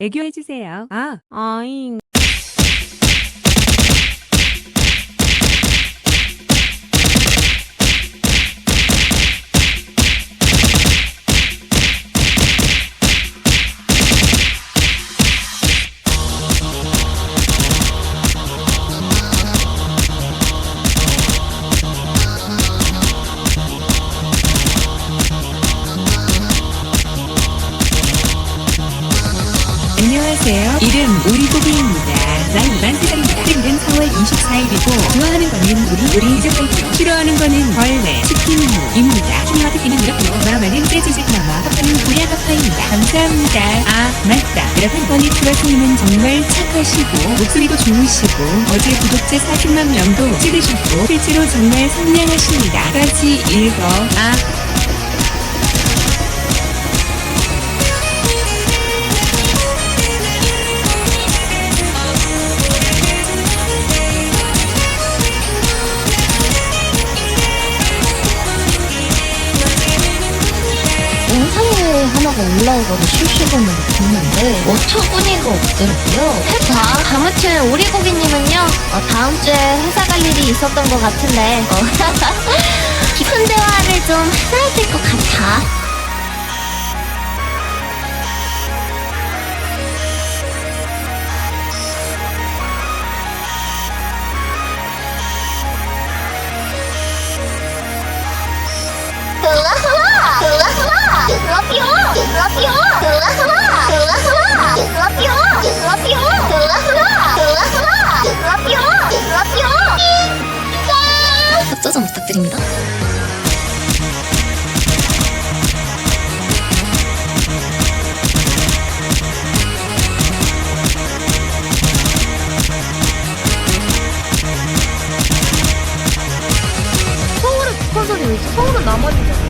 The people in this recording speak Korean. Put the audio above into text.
애교해주세요. 아, 아잉. 안녕하세요. 이름 오리고기입니다. 나이 40살입니다. 생일은 4월 24일이고 좋아하는 거는 우리 우리 이제부터 싫어하는 거는 벌레, 치킨무입니다. 특기는 이렇고 마마는 재즈직 마마, 파파는 고야 파파입니다. 감사합니다. 아 맞다. 여러분 번이 트러스님은 정말 착하시고 목소리도 좋으시고 어제 구독자 40만 명도 찍으셨고 실제로 정말 선량하십니다. 까지 읽어. 아 하나가 올라오거나 실시간으로 보는데 어처구니가 없더라고요. 자, 아무튼 오리고기님은요. 어, 다음 주에 회사 갈 일이 있었던 것 같은데 어, 깊은 대화를 좀 해야 될 것 같아. 부탁드립니다. 서울에 북한 선이 왜 있어? 서울은 남한이잖아.